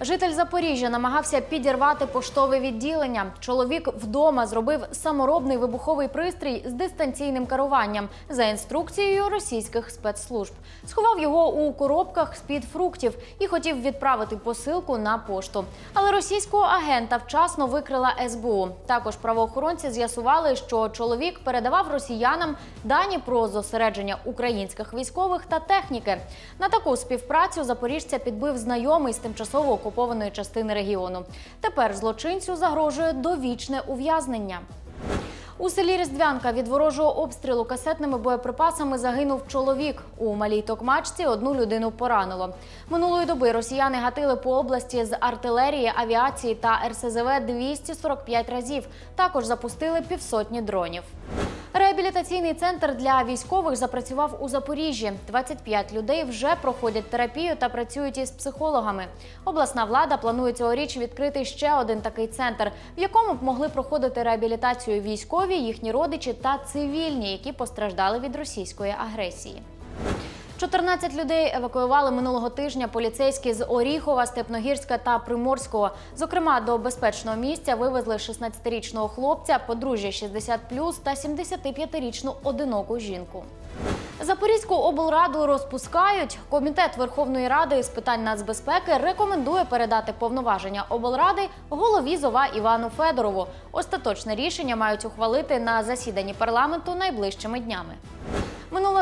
Житель Запоріжжя намагався підірвати поштове відділення. Чоловік вдома зробив саморобний вибуховий пристрій з дистанційним керуванням за інструкцією російських спецслужб. Сховав його у коробках з-під фруктів і хотів відправити посилку на пошту. Але російського агента вчасно викрила СБУ. Також правоохоронці з'ясували, що чоловік передавав росіянам дані про зосередження українських військових та техніки. На таку співпрацю запоріжця підбив знайомий з тимчасово окупованої частини регіону. Тепер злочинцю загрожує довічне ув'язнення. У селі Різдвянка від ворожого обстрілу касетними боєприпасами загинув чоловік. У малій токмачці одну людину поранило. Минулої доби росіяни гатили по області з артилерії, авіації та РСЗВ 245 разів. Також запустили півсотні дронів. Реабілітаційний центр для військових запрацював у Запоріжжі. 25 людей вже проходять терапію та працюють із психологами. Обласна влада планує цьогоріч відкрити ще один такий центр, в якому б могли проходити реабілітацію військові, їхні родичі та цивільні, які постраждали від російської агресії. 14 людей евакуювали минулого тижня поліцейські з Оріхова, Степногірська та Приморського. Зокрема, до безпечного місця вивезли 16-річного хлопця, подружжя 60+, та 75-річну одиноку жінку. Запорізьку облраду розпускають. Комітет Верховної Ради з питань нацбезпеки рекомендує передати повноваження облради голові ЗОВА Івану Федорову. Остаточне рішення мають ухвалити на засіданні парламенту найближчими днями.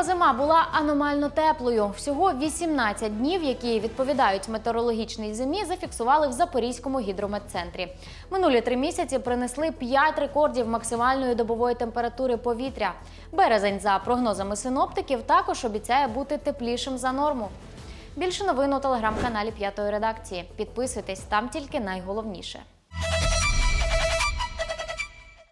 Зима була аномально теплою. Всього 18 днів, які відповідають метеорологічній зимі, зафіксували в Запорізькому гідрометцентрі. Минулі три місяці принесли 5 рекордів максимальної добової температури повітря. Березень, за прогнозами синоптиків, також обіцяє бути теплішим за норму. Більше новин у телеграм-каналі П'ятої редакції. Підписуйтесь там тільки найголовніше.